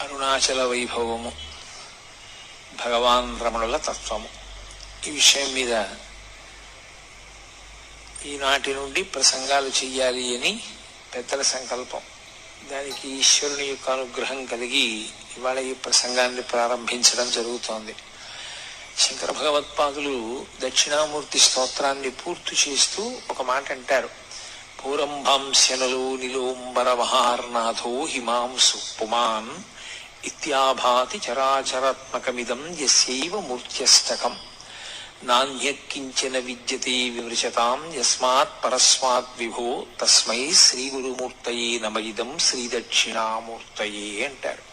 అరుణాచల వైభవము భగవాన్ రమణుల తత్వము. ఈ విషయం మీద ఈనాటి నుండి ప్రసంగాలు చెయ్యాలి అని పెద్దల సంకల్పం. దానికి ఈశ్వరుని యొక్క అనుగ్రహం కలిగి ఇవాళ ఈ ప్రసంగాన్ని ప్రారంభించడం జరుగుతోంది. శంకర భగవత్పాదులు దక్షిణామూర్తి స్తోత్రాన్ని పూర్తి చేస్తూ ఒక మాట అంటారు. పూరంభాంశనలో నిలోంబర మహార్నాథో హిమాంసు పుమాన్ ఇత్యాభాతి చరాచరాత్మకమిదం యస్యైవ మూర్త్యష్టకం నాణ్యకించన విద్యతే విమృశతాం యస్మాత్ పరస్మాత్ విభో తస్మై శ్రీ గురుమూర్తయే నమయిదం శ్రీ దక్షిణామూర్తయే అంటారు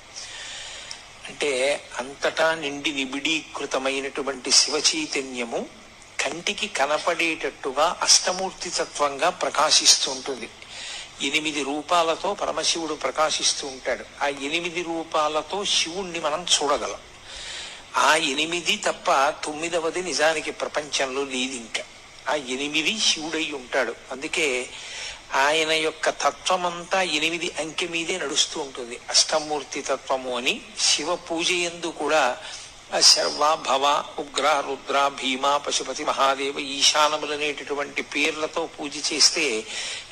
అంటే అంతటా నిండి నిబిడీకృతమైనటువంటి శివ చైతన్యము కంటికి కనపడేటట్టుగా అష్టమూర్తి తత్వంగా ప్రకాశిస్తుంటుంది ఎనిమిది రూపాలతో పరమశివుడు ప్రకాశిస్తూ ఉంటాడు. ఆ ఎనిమిది రూపాలతో శివుణ్ణి మనం చూడగలం. ఆ ఎనిమిది తప్ప తొమ్మిదవది నిజానికి ప్రపంచంలో లేదు ఇంకా. ఆ ఎనిమిది శివుడై ఉంటాడు. అందుకే ఆయన యొక్క తత్వమంతా ఎనిమిది అంకె మీదే నడుస్తూ ఉంటుంది. అష్టమూర్తి తత్వము అని శివ పూజ ఎందు కూడా శర్వ భవ ఉగ్ర రుద్ర భీమ పశుపతి మహాదేవ ఈశానములనేటటువంటి పేర్లతో పూజ చేస్తే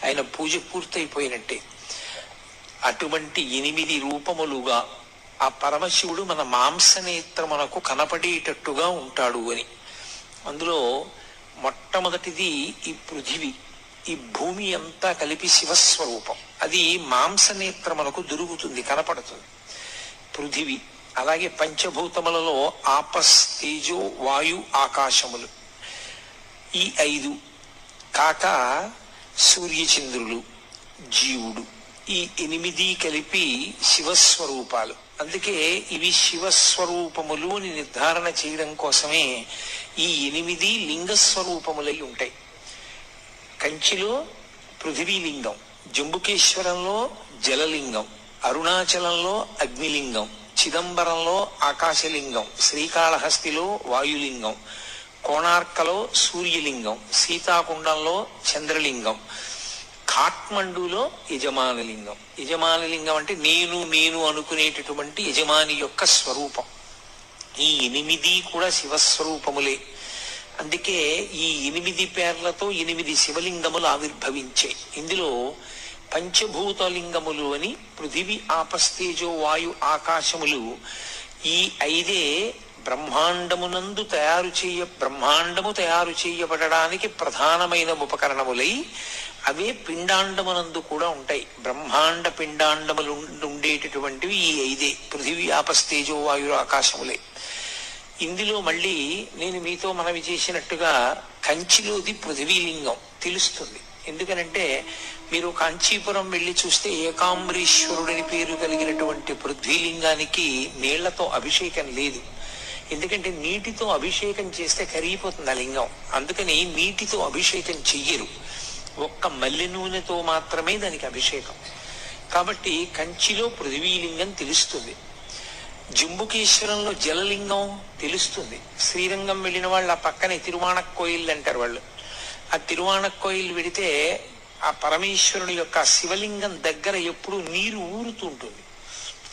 ఆయన పూజ పూర్తయిపోయినట్టే. అటువంటి ఎనిమిది రూపములుగా ఆ పరమశివుడు మన మాంసనేత్రమునకు కనపడేటట్టుగా ఉంటాడు అని. అందులో మొట్టమొదటిది ఈ పృథివీ ఈ భూమి అంతా కలిపి శివస్వరూపం. అది మాంసనేత్రమునకు దొరుకుతుంది కనపడుతుంది. పృథివీ అలాగే పంచభూతములలో ఆపస్ తేజో వాయు ఆకాశములు. ఈ ఐదు. కాక సూర్యచంద్రులు జీవుడు. ఈ ఎనిమిది కలిపి శివస్వరూపాలు. అందుకే ఇవి శివస్వరూపములు అని నిర్ధారణ చేయడం కోసమే ఈ ఎనిమిది లింగస్వరూపములై ఉంటాయి. కంచిలో పృథివీలింగం జంబుకేశ్వరంలో జలలింగం అరుణాచలంలో అగ్నిలింగం చిదంబరంలో ఆకాశలింగం శ్రీకాళహస్తిలో వాయులింగం కోణార్కలో సూర్యలింగం సీతాకుండంలో చంద్రలింగం కాఠ్మండూలో యజమానలింగం. యజమానలింగం అంటే నేను నేను అనుకునేటటువంటి యజమాని యొక్క స్వరూపం. ఈ ఎనిమిది కూడా శివస్వరూపములే. అందుకే ఈ ఎనిమిది పేర్లతో ఎనిమిది శివలింగములు ఆవిర్భవించాయి. ఇందులో పంచభూత లింగములు అని పృథివి ఆపస్తేజో వాయు ఆకాశములు ఈ ఐదే బ్రహ్మాండమునందు తయారు చేయ బ్రహ్మాండము తయారు చేయబడడానికి ప్రధానమైన ఉపకరణములై అవే పిండాండమునందు కూడా ఉంటాయి. బ్రహ్మాండ పిండాండములు ఉండేటటువంటివి ఈ ఐదే పృథివీ ఆపస్తేజో వాయు ఆకాశములే. ఇందులో మళ్ళీ నేను మీతో మనవి చేసినట్టుగా కంచిలోది పృథివీలింగం తెలుస్తుంది. ఎందుకనంటే మీరు కాంచీపురం వెళ్ళి చూస్తే ఏకాంబరీశ్వరుడని పేరు కలిగినటువంటి పృథ్వీలింగానికి నీళ్ళతో అభిషేకం లేదు. ఎందుకంటే నీటితో అభిషేకం చేస్తే కరిగిపోతుంది ఆ లింగం. అందుకని నీటితో అభిషేకం చెయ్యరు. ఒక్క మల్లె నూనెతో మాత్రమే దానికి అభిషేకం. కాబట్టి కంచిలో పృథ్వీలింగం తెలుస్తుంది. జంబుకేశ్వరంలో జలలింగం తెలుస్తుంది. శ్రీరంగం వెళ్ళిన వాళ్ళు ఆ పక్కనే తిరువాణక్ కోయిల్ అంటారు వాళ్ళు. ఆ తిరువాణక్ కోయిల్ వెడితే ఆ పరమేశ్వరుని యొక్క శివలింగం దగ్గర ఎప్పుడు నీరు ఊరుతూ ఉంటుంది.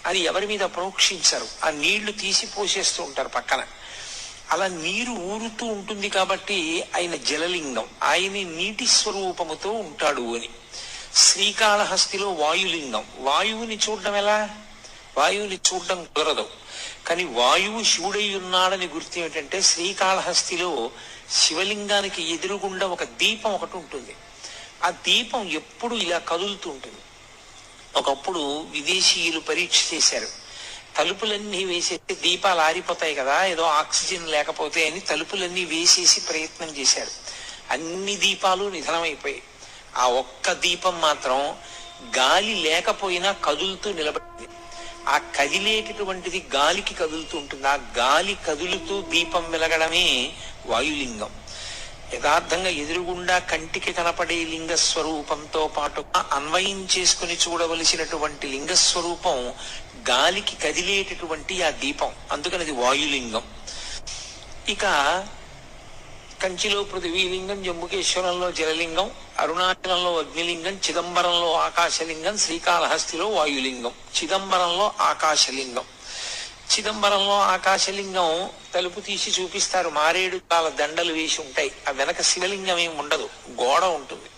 అది ఎవరి మీద ప్రోక్షించరు. ఆ నీళ్ళు తీసి పోసేస్తూ ఉంటారు పక్కన. అలా నీరు ఊరుతూ ఉంటుంది కాబట్టి ఆయన జలలింగం. ఆయన నీటి స్వరూపముతో ఉంటాడు అని. శ్రీకాళహస్తిలో వాయులింగం. వాయువుని చూడడం ఎలా? వాయువుని చూడడం కుదరదు. కానీ వాయువు శివుడై ఉన్నాడని గుర్తు ఏమిటంటే శ్రీకాళహస్తిలో శివలింగానికి ఎదురుగుండా ఒక దీపం ఒకటి ఉంటుంది. ఆ దీపం ఎప్పుడు ఇలా కదులుతూ ఉంటుంది. ఒకప్పుడు విదేశీయులు పరీక్ష చేశారు. తలుపులన్నీ వేసేసి దీపాలు ఆరిపోతాయి కదా ఏదో ఆక్సిజన్ లేకపోతే అని తలుపులన్నీ వేసేసి ప్రయత్నం చేశారు. అన్ని దీపాలు నిధనమైపోయాయి. ఆ ఒక్క దీపం మాత్రం గాలి లేకపోయినా కదులుతూ నిలబడింది. ఆ కదిలేటటువంటిది గాలికి కదులుతూ ఉంటుంది. ఆ గాలి కదులుతూ దీపం వెలగడమే వాయులింగం. యథార్థంగా ఎదురుగుండా కంటికి కనపడే లింగ స్వరూపంతో పాటు అన్వయం చేసుకుని చూడవలసినటువంటి లింగ స్వరూపం గాలికి కదిలేటటువంటి ఆ దీపం. అందుకని అది వాయులింగం. ఇక కంచిలో పృథివీలింగం జంబుకేశ్వరంలో జలలింగం అరుణాచలంలో అగ్నిలింగం చిదంబరంలో ఆకాశలింగం శ్రీకాళహస్తిలో వాయులింగం చిదంబరంలో ఆకాశలింగం. చిదంబరంలో ఆకాశలింగం తలుపు తీసి చూపిస్తారు. మారేడు కాల దండలు వేసి ఉంటాయి. ఆ వెనక శివలింగం ఏమి ఉండదు. గోడ ఉంటుంది.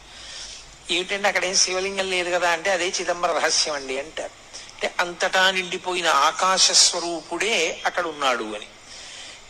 ఏమిటంటే అక్కడ ఏం శివలింగం లేదు కదా అంటే అదే చిదంబర రహస్యం అండి అంటారు. అంటే అంతటా నిండిపోయిన ఆకాశ స్వరూపుడే అక్కడ ఉన్నాడు అని.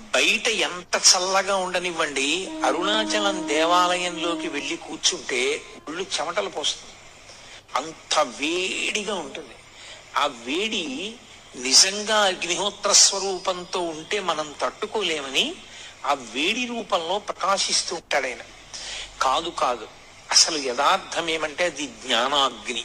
బయట ఎంత చల్లగా ఉండనివ్వండి అరుణాచలం దేవాలయంలోకి వెళ్ళి కూర్చుంటే ఒళ్ళు చెమటలు పోస్తుంది. అంత వేడిగా ఉంటుంది. ఆ వేడి నిజంగా అగ్నిహోత్ర స్వరూపంతో ఉంటే మనం తట్టుకోలేమని ఆ వేడి రూపంలో ప్రకాశిస్తూ ఉంటాడు ఆయన. కాదు కాదు అసలు యథార్థం ఏమంటే అది జ్ఞానాగ్ని.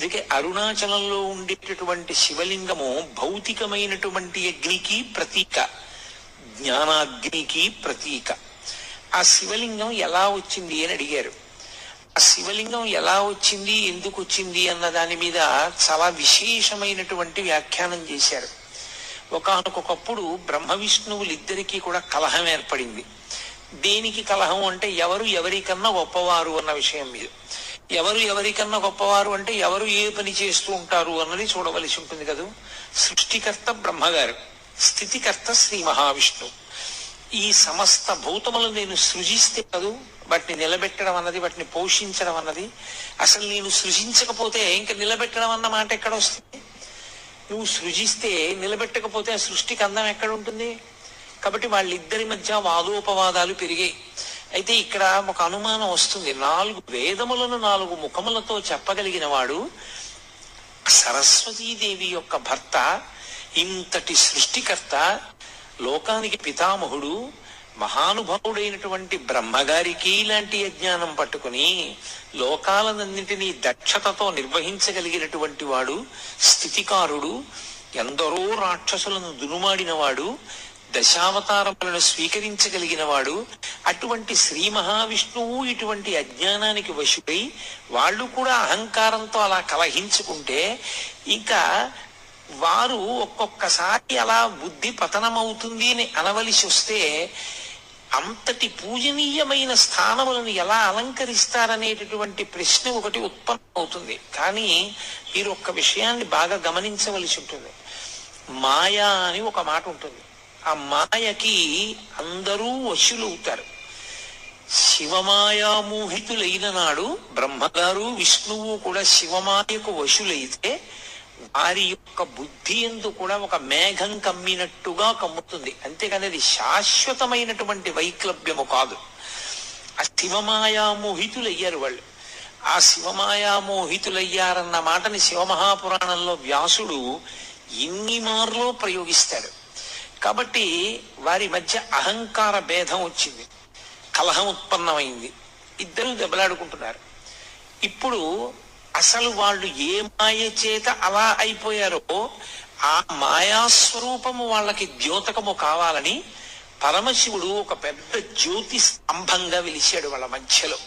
అందుకే అరుణాచలంలో ఉండేటటువంటి శివలింగము భౌతికమైనటువంటి అగ్నికి ప్రతీక జ్ఞానాగ్నికి ప్రతీక. ఆ శివలింగం ఎలా వచ్చింది అని అడిగారు. ఆ శివలింగం ఎలా వచ్చింది ఎందుకు వచ్చింది అన్న దాని మీద చాలా విశేషమైనటువంటి వ్యాఖ్యానం చేశారు. ఒకనకొకప్పుడు బ్రహ్మ విష్ణువులు ఇద్దరికీ కూడా కలహం ఏర్పడింది. దేనికి కలహం అంటే ఎవరు ఎవరికన్నా గొప్పవారు అన్న విషయం మీద. ఎవరు ఎవరికన్నా గొప్పవారు అంటే ఎవరు ఏ పని చేస్తూ ఉంటారు అన్నది చూడవలసి ఉంటుంది కదా? సృష్టికర్త బ్రహ్మగారు స్థితికర్త శ్రీ మహావిష్ణువు. ఈ సమస్త భూతములు నేను సృజిస్తే కదూ వాటిని నిలబెట్టడం అన్నది వాటిని పోషించడం అన్నది. అసలు నేను సృజించకపోతే ఇంకా నిలబెట్టడం అన్న మాట ఎక్కడ వస్తుంది నువ్వు సృజిస్తే నిలబెట్టకపోతే ఆ సృష్టికి అందం ఎక్కడ ఉంటుంది కాబట్టి వాళ్ళిద్దరి మధ్య వాదోపవాదాలు పెరిగాయి. అయితే ఇక్కడ ఒక అనుమానం వస్తుంది. నాలుగు వేదములను నాలుగు ముఖములతో చెప్పగలిగిన వాడు సరస్వతీదేవి యొక్క భర్త ఇంతటి సృష్టికర్త లోకానికి పితామహుడు మహానుభావుడైనటువంటి బ్రహ్మగారికి ఇలాంటి అజ్ఞానం పట్టుకుని లోకాలన్నింటినీ దక్షతతో నిర్వహించగలిగినటువంటి వాడు స్థితికారుడు ఎందరో రాక్షసులను దునుమాడినవాడు దశావతారములను స్వీకరించగలిగిన వాడు అటువంటి శ్రీ మహావిష్ణువు ఇటువంటి అజ్ఞానానికి వశుడై వాళ్ళు కూడా అహంకారంతో అలా కలహించుకుంటే ఇంకా వారు ఒక్కొక్కసారి అలా బుద్ధి పతనమవుతుంది అని అనవలసి వస్తే అంతటి పూజనీయమైన స్థానములను ఎలా అలంకరిస్తారనేటటువంటి ప్రశ్న ఒకటి ఉత్పన్నం అవుతుంది కానీ మీరు ఒక్క విషయాన్ని బాగా గమనించవలసి ఉంటుంది. మాయా అని ఒక మాట ఉంటుంది. ఆ మాయకి అందరూ వశులవుతారు శివమాయామోహితులైన నాడు బ్రహ్మగారు విష్ణువు కూడా శివమాయకు వశులైతే వారి యొక్క బుద్ధి ఎందు కూడా ఒక మేఘం కమ్మినట్టుగా కమ్ముతుంది. అంతేకాని అది శాశ్వతమైనటువంటి వైక్లభ్యము కాదు. ఆ శివమాయామోహితులయ్యారు వాళ్ళు. ఆ శివమాయామోహితులయ్యారన్న మాటని శివమహాపురాణంలో వ్యాసుడు ఎన్ని మార్లో ప్రయోగిస్తాడు. కాబట్టి వారి మధ్య అహంకార భేదం వచ్చింది. కలహం ఉత్పన్నమైంది. ఇద్దరు దెబ్బలాడుకుంటున్నారు. ఇప్పుడు అసలు వాళ్ళు ఏ మాయ చేత అలా అయిపోయారో ఆ మాయాస్వరూపము వాళ్ళకి ద్యోతకము కావాలని పరమశివుడు ఒక పెద్ద జ్యోతి స్తంభంగా వెలిశాడు వాళ్ళ మధ్యలో.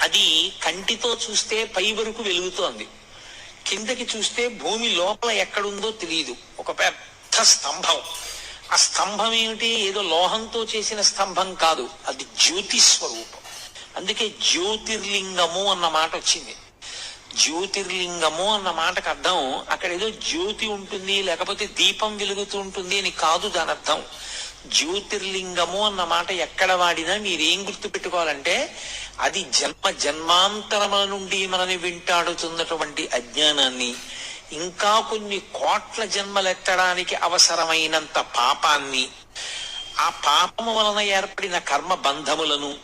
అది కంటితో చూస్తే పై వరకు వెలుగుతోంది. కిందకి చూస్తే భూమి లోపల ఎక్కడుందో తెలియదు ఒక పెద్ద స్తంభం ఆ స్తంభం ఏమిటి? ఏదో లోహంతో చేసిన స్తంభం కాదు. అది జ్యోతి స్వరూపం. అందుకే జ్యోతిర్లింగము అన్న మాట వచ్చింది. జ్యోతిర్లింగము అన్న మాటకు అర్థం అక్కడ ఏదో జ్యోతి ఉంటుంది లేకపోతే దీపం వెలుగుతూ ఉంటుంది అని కాదు దాని అర్థం. జ్యోతిర్లింగము అన్న మాట ఎక్కడ వాడినా మీరేం గుర్తు పెట్టుకోవాలంటే అది జన్మ జన్మాంతరముల నుండి మనని వెంటాడుతున్నటువంటి అజ్ఞానాన్ని ఇంకా కొన్ని కోట్ల జన్మలెత్తడానికి అవసరమైనంత పాపాన్ని ఆ పాపము వలన ఏర్పడిన కర్మ బంధములను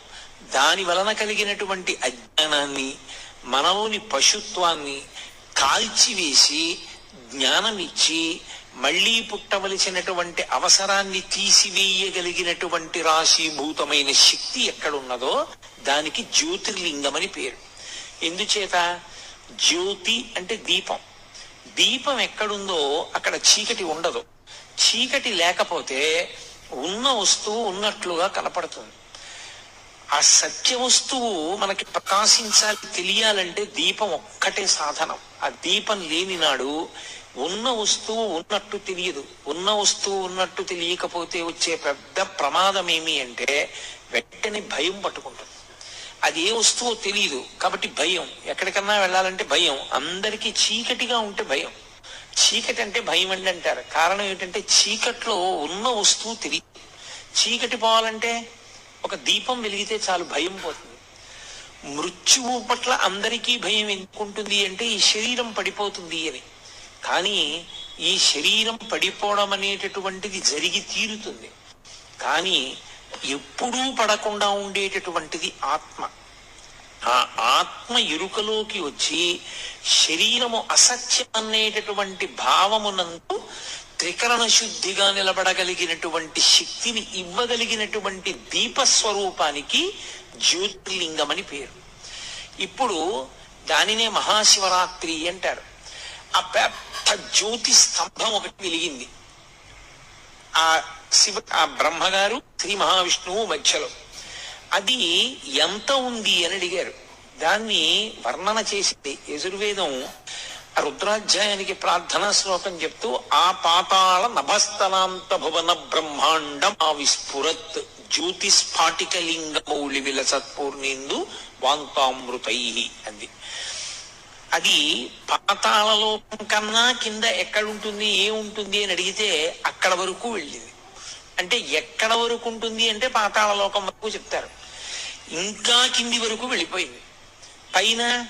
దాని వలన కలిగినటువంటి అజ్ఞానాన్ని మనలోని పశుత్వాన్ని కాల్చివేసి జ్ఞానమిచ్చి మళ్ళీ పుట్టవలసినటువంటి అవసరాన్ని తీసివేయగలిగినటువంటి రాశీభూతమైన శక్తి ఎక్కడున్నదో దానికి జ్యోతిర్లింగమని పేరు. ఎందుచేత? జ్యోతి అంటే దీపం. దీపం ఎక్కడుందో అక్కడ చీకటి ఉండదు. చీకటి లేకపోతే ఉన్న వస్తువు ఉన్నట్లుగా కనపడుతుంది. ఆ సత్య వస్తువు మనకి ప్రకాశించాలి తెలియాలంటే దీపం ఒక్కటే సాధనం. ఆ దీపం లేని నాడు ఉన్న వస్తువు ఉన్నట్టు తెలియదు. ఉన్న వస్తువు ఉన్నట్టు తెలియకపోతే వచ్చే పెద్ద ప్రమాదం ఏమి అంటే వెంటనే భయం పట్టుకుంటుంది. అది ఏ వస్తువో తెలియదు కాబట్టి భయం. ఎక్కడికన్నా వెళ్ళాలంటే భయం. అందరికీ చీకటిగా ఉంటే భయం. చీకటి అంటే భయం అండి అంటారు. కారణం ఏంటంటే చీకట్లో ఉన్న వస్తువు తెలియదు చీకటి పోవాలంటే ఒక దీపం వెలిగితే చాలు భయం పోతుంది. మృత్యువు పట్ల అందరికీ భయం ఎందుకుంటుంది అంటే ఈ శరీరం పడిపోతుంది అని. కానీ ఈ శరీరం పడిపోవడం అనేటటువంటిది జరిగి తీరుతుంది. కానీ ఎప్పుడూ పడకుండా ఉండేటటువంటిది ఆత్మ. ఆ ఆత్మ ఎరుకలోకి వచ్చి శరీరము అసత్యం అనేటటువంటి భావమునందు త్రికరణ శుద్ధిగా నిలబడగలిగినటువంటి శక్తిని ఇవ్వగలిగినటువంటి దీపస్వరూపానికి జ్యోతిర్లింగం అని పేరు. ఇప్పుడు దానినే మహాశివరాత్రి అంటారు. ఆ పెద్ద జ్యోతి స్తంభం ఒకటి వెలిగింది. ఆ శివ ఆ బ్రహ్మగారు శ్రీ మహావిష్ణువు మధ్యలో. అది ఎంత ఉంది అని అడిగారు. దాన్ని వర్ణన చేసింది యజుర్వేదం రుద్రాధ్యాయానికి ప్రార్థనా శ్లోకం చెప్తూ ఆ పాతాళ నభస్తలాంత భువన బ్రహ్మాండం ఆ విస్ఫురత్ జ్యోతిస్ఫాటిక లింగమౌళి విలసత్పూర్ణేందు వాంతామృతై అంది. అది పాతాళలోకం కన్నా కింద ఎక్కడుంటుంది ఏముంటుంది అని అడిగితే అక్కడ వరకు వెళ్ళింది. అంటే ఎక్కడ వరకు ఉంటుంది అంటే పాతాళలోకం వరకు చెప్తారు. ఇంకా కింది వరకు వెళ్ళిపోయింది. పైన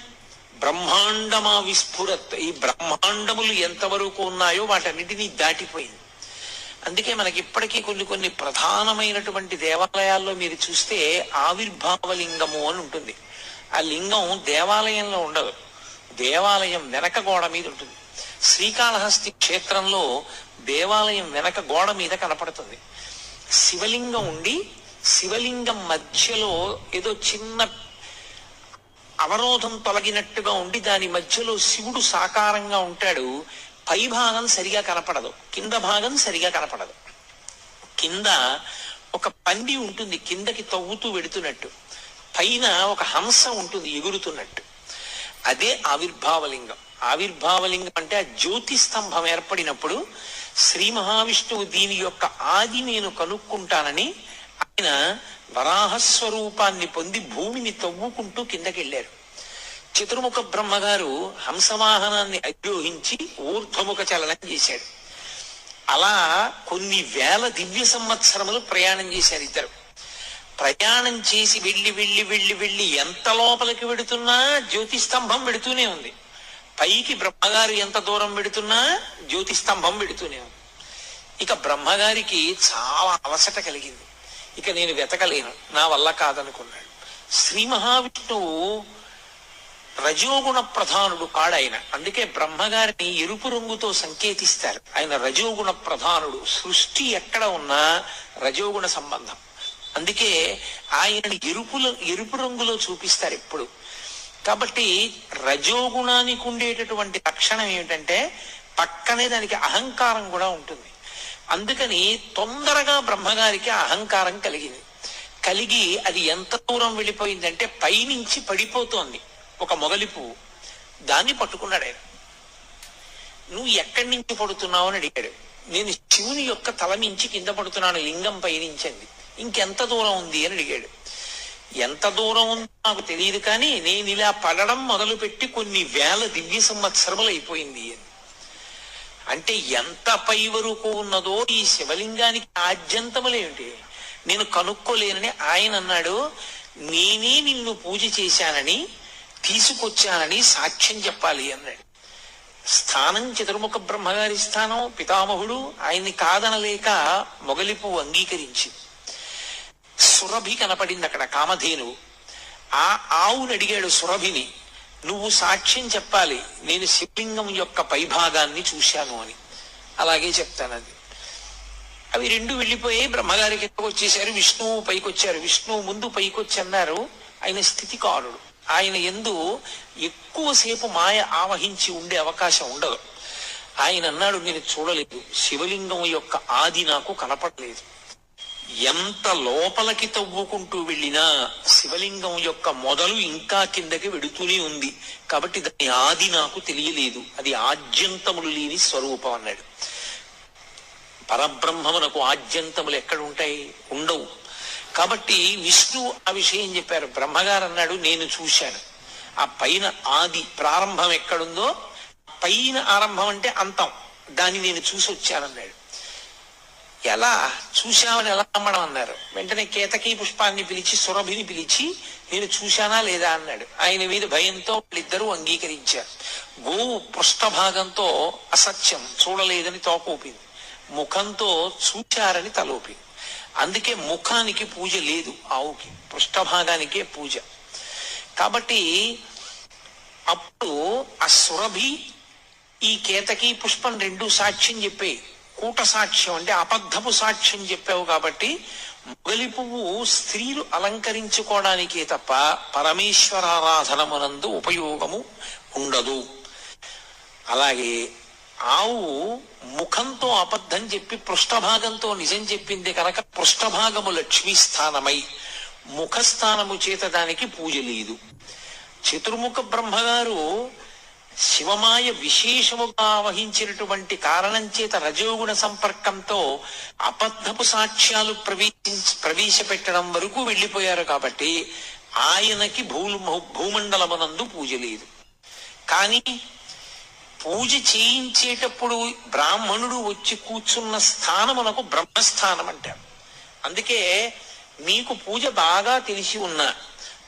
బ్రహ్మాండమా విస్ఫురత్ ఈ బ్రహ్మాండములు ఎంతవరకు ఉన్నాయో వాటన్నిటినీ దాటిపోయింది. అందుకే మనకి ఇప్పటికీ కొన్ని కొన్ని ప్రధానమైనటువంటి దేవాలయాల్లో మీరు చూస్తే ఆవిర్భావ లింగము అని ఉంటుంది. ఆ లింగం దేవాలయంలో ఉండదు. దేవాలయం వెనక గోడ మీద ఉంటుంది. శ్రీకాళహస్తి క్షేత్రంలో దేవాలయం వెనక గోడ మీద కనపడుతుంది. శివలింగం ఉండి శివలింగం మధ్యలో ఏదో చిన్న అవరోధం తొలగినట్టుగా ఉండి దాని మధ్యలో శివుడు సాకారంగా ఉంటాడు. పై భాగం సరిగా కనపడదు. కింద భాగం సరిగా కనపడదు. కింద ఒక పంది ఉంటుంది. కిందకి తవ్వుతూ వెడుతున్నట్టు. పైన ఒక హంస ఉంటుంది ఎగురుతున్నట్టు. అదే ఆవిర్భావలింగం. ఆవిర్భావలింగం అంటే ఆ జ్యోతి స్తంభం ఏర్పడినప్పుడు శ్రీ మహావిష్ణువు దీని యొక్క ఆది నేను కనుక్కుంటానని ఆయన వరాహస్వరూపాన్ని పొంది భూమిని తవ్వుకుంటూ కిందకెళ్ళారు. చతుర్ముఖ బ్రహ్మగారు హంసవాహనాన్ని అద్యోహించి ఊర్ధ్వముఖ చలనం చేశాడు. అలా కొన్ని వేల దివ్య సంవత్సరములు ప్రయాణం చేశారు ఇద్దరు. ప్రయాణం చేసి వెళ్ళి వెళ్ళి వెళ్ళి వెళ్ళి ఎంత లోపలికి వెడుతున్నా జ్యోతి స్తంభం వెడుతూనే ఉంది. పైకి బ్రహ్మగారు ఎంత దూరం వెడుతున్నా జ్యోతి స్తంభం వెడుతూనే ఉంది. ఇక బ్రహ్మగారికి చాలా అలసట కలిగింది. ఇక నేను వెతకలేను. నా వల్ల కాదనుకున్నాడు. శ్రీ మహావిష్ణువు రజోగుణ ప్రధానుడు కాడైన అందుకే బ్రహ్మగారిని ఎరుపు రంగుతో సంకేతిస్తారు. ఆయన రజోగుణ ప్రధానుడు. సృష్టి ఎక్కడ ఉన్నా రజోగుణ సంబంధం. అందుకే ఆయన ఎరుపులో ఎరుపు రంగులో చూపిస్తారు ఎప్పుడు. కాబట్టి రజోగుణానికి ఉండేటటువంటి లక్షణం ఏమిటంటే పక్కనే దానికి అహంకారం కూడా ఉంటుంది. అందుకని తొందరగా బ్రహ్మగారికి అహంకారం కలిగింది. కలిగి అది ఎంత దూరం వెళ్ళిపోయిందంటే పైనుంచి పడిపోతోంది ఒక మొగలి పువ్వు. దాన్ని పట్టుకున్నాడు ఆయన. నువ్వు ఎక్కడి నుంచి పడుతున్నావు అని అడిగాడు. నేను శివుని యొక్క తల మించి కింద పడుతున్నాను లింగం పైనుంచింది. ఇంకెంత దూరం ఉంది అని అడిగాడు. ఎంత దూరం ఉందో నాకు తెలియదు కానీ నేను ఇలా పడడం మొదలుపెట్టి కొన్ని వేల దివ్య సంవత్సరములు అయిపోయింది అని. అంటే ఎంత పై వరకు ఉన్నదో ఈ శివలింగానికి ఆద్యంతములేమిటి నేను కనుక్కోలేనని ఆయన అన్నాడు నేనే నిన్ను పూజ చేశానని తీసుకొచ్చానని సాక్ష్యం చెప్పాలి అన్నాడు. స్థానం చతుర్ముఖ బ్రహ్మగారి స్థానం పితామహుడు ఆయన్ని కాదనలేక మొగలిపు అంగీకరించి సురభి కనపడింది అక్కడ కామధేను ఆ ఆవును అడిగాడు సురభిని నువ్వు సాక్ష్యం చెప్పాలి నేను శివలింగం యొక్క పైభాగాన్ని చూశాను అని. అలాగే చెప్తాను అది. అవి రెండు వెళ్ళిపోయి బ్రహ్మగారి కిందకు వచ్చేసారు విష్ణువు పైకొచ్చారు. విష్ణువు ముందు పైకొచ్చి అన్నారు ఆయన స్థితికారుడు. ఆయన ఎందు ఎక్కువసేపు మాయ ఆవహించి ఉండే అవకాశం ఉండదు. ఆయన అన్నాడు నేను చూడలేదు. శివలింగం యొక్క ఆది నాకు కనపడలేదు. ఎంత లోపలికి తవ్వుకుంటూ వెళ్ళినా శివలింగం యొక్క మొదలు ఇంకా కిందకి వెడుతూనే ఉంది. కాబట్టి దాని ఆది నాకు తెలియలేదు. అది ఆద్యంతములు లేని స్వరూపం అన్నాడు. పరబ్రహ్మమునకు ఆద్యంతములు ఎక్కడ ఉంటాయి? ఉండవు. కాబట్టి విష్ణు ఆ విషయం చెప్పారు. బ్రహ్మగారు అన్నాడు నేను చూశాను. ఆ పైన ఆది ప్రారంభం ఎక్కడుందో పైన ఆరంభం అంటే అంతం. దాన్ని నేను చూసి వచ్చానన్నాడు ఎలా చూశామని ఎలా నమ్మడం అన్నారు. వెంటనే కేతకీ పుష్పాన్ని పిలిచి సురభిని పిలిచి నేను చూశానా లేదా? అన్నాడు. ఆయన మీద భయంతో వాళ్ళిద్దరూ అంగీకరించారు. గోవు పృష్ఠభాగంతో అసత్యం చూడలేదని తోకూపింది ముఖంతో చూచారని తలోపింది అందుకే ముఖానికి పూజ లేదు ఆవుకి. పృష్ఠభాగానికే పూజ. కాబట్టి అప్పుడు ఆ సురభి ఈ కేతకి పుష్పం రెండు సాక్ష్యం చెప్పే కూట సాక్ష్యం అంటే అబద్ధపు సాక్ష్యం చెప్పావు కాబట్టి మొగలి పువ్వు స్త్రీలు అలంకరించుకోవడానికే తప్ప పరమేశ్వరారాధనమునందు ఉపయోగము ఉండదు. అలాగే ఆవు ముఖంతో అబద్ధం చెప్పి పృష్ఠభాగంతో నిజం చెప్పింది కనుక పృష్ఠభాగము లక్ష్మీ స్థానమై ముఖస్థానము చేత దానికి పూజ లేదు. చతుర్ముఖ బ్రహ్మగారు శివమాయ విశేషముగా వహించినటువంటి కారణం చేత రజోగుణ సంపర్కంతో అబద్ధపు సాక్ష్యాలు ప్రవేశించి ప్రవేశపెట్టడం వరకు వెళ్ళిపోయారు కాబట్టి ఆయనకి భూ భూమండలమునందు పూజ లేదు. కానీ పూజ చేయించేటప్పుడు బ్రాహ్మణుడు వచ్చి కూర్చున్న స్థానమునకు బ్రహ్మస్థానం అంటారు అందుకే మీకు పూజ బాగా తెలిసి ఉన్న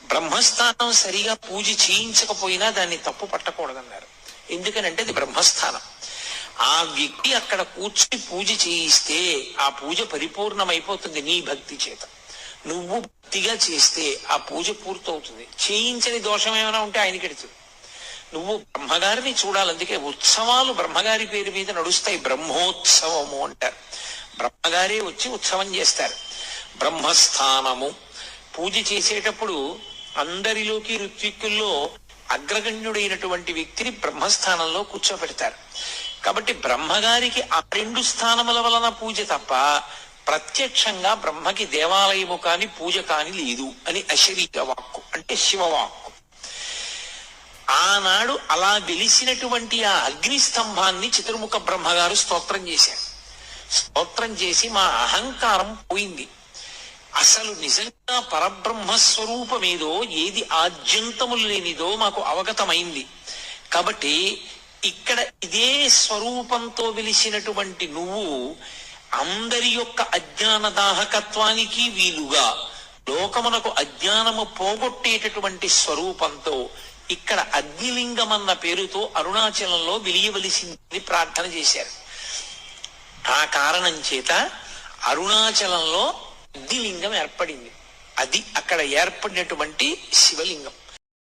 బ్రహ్మస్థానం సరిగా పూజ చేయించకపోయినా దాన్ని తప్పు పట్టకూడదన్నారు. ఎందుకనంటే అది బ్రహ్మస్థానం. ఆ వ్యక్తి అక్కడ కూర్చుని పూజ చేయిస్తే ఆ పూజ పరిపూర్ణమైపోతుంది నీ భక్తి చేత. నువ్వు భక్తిగా చేస్తే ఆ పూజ పూర్తవుతుంది. చేయించని దోషం ఏమైనా ఉంటే ఆయనకి ఎడుతుంది. నువ్వు బ్రహ్మగారిని చూడాలి. అందుకే ఉత్సవాలు బ్రహ్మగారి పేరు మీద నడుస్తాయి. బ్రహ్మోత్సవము అంటారు. బ్రహ్మగారే వచ్చి ఉత్సవం చేస్తారు. బ్రహ్మస్థానము. పూజ చేసేటప్పుడు అందరిలోకి ఋత్విక్కుల్లో అగ్రగణ్యుడైనటువంటి వ్యక్తిని బ్రహ్మస్థానంలో కూర్చోబెడతారు. కాబట్టి బ్రహ్మగారికి ఆ రెండు స్థానముల వలన పూజ తప్ప ప్రత్యక్షంగా బ్రహ్మకి దేవాలయము కాని పూజ కాని లేదు అని అశరీర వాక్కు అంటే శివవాక్కు. ఆనాడు అలా వెలిసినటువంటి ఆ అగ్ని స్తంభాన్ని చతుర్ముఖ బ్రహ్మగారు స్తోత్రం చేశారు. స్తోత్రం చేసి మా అహంకారం పోయింది. అసలు నిజంగా పరబ్రహ్మ స్వరూపమేదో ఏది ఆద్యంతములు లేనిదో మాకు అవగతమైంది. కాబట్టి ఇక్కడ ఇదే స్వరూపంతో వెలిసినటువంటి నువ్వు అందరి యొక్క అజ్ఞాన దాహకత్వానికి వీలుగా లోకమునకు అజ్ఞానము పోగొట్టేటటువంటి స్వరూపంతో ఇక్కడ అగ్నిలింగం అన్న పేరుతో అరుణాచలంలో వెలియవలసింది ప్రార్థన చేశారు. ఆ కారణం చేత అరుణాచలంలో అగ్నిలింగం ఏర్పడింది. అది అక్కడ ఏర్పడినటువంటి శివలింగం.